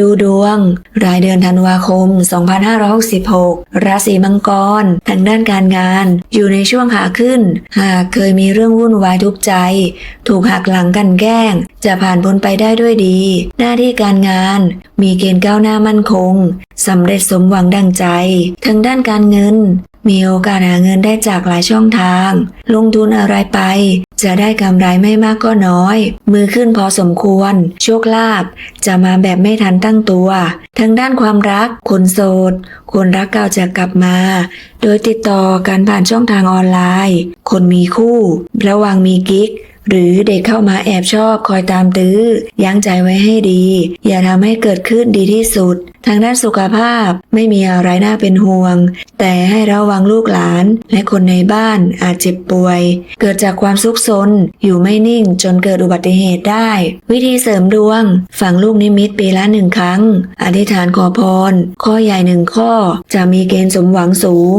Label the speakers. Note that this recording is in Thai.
Speaker 1: ดูดวง รายเดือนธันวาคม 2566 ราศีมังกร ทางด้านการงาน อยู่ในช่วงขาขึ้น หากเคยมีเรื่องวุ่นวายทุกข์ใจ ถูกหักหลังกันแกล้ง จะผ่านพ้นไปได้ด้วยดี หน้าที่การงาน มีเกณฑ์ก้าวหน้ามั่นคงสำเร็จสมหวังดังใจ ทางด้านการเงินมีโอกาสหาเงินได้จากหลายช่องทาง ลงทุนอะไรไป จะได้กำไรไม่มากก็น้อย มือขึ้นพอสมควร โชคลาภจะมาแบบไม่ทันตั้งตัว ทางด้านความรัก คนโสด คนรักเก่าจะกลับมา โดยติดต่อการผ่านช่องทางออนไลน์ คนมีคู่ ระวังมีกิ๊ก หรือเด็กเข้ามาแอบชอบคอยตามตื้อ ยั้งใจไว้ให้ดี อย่าทำให้เกิดขึ้นดีที่สุด ทางด้านสุขภาพไม่มีอะไรน่าเป็นห่วง แต่ให้ระวังลูกหลาน และคนในบ้านอาจเจ็บป่วย เกิดจากความซุกซนอยู่ไม่นิ่งจนเกิดอุบัติเหตุได้ วิธีเสริมดวง ฝังลูกนิมิตปีละหนึ่งครั้ง อธิษฐานขอพร ข้อใหญ่หนึ่งข้อจะมีเกณฑ์สมหวังสูง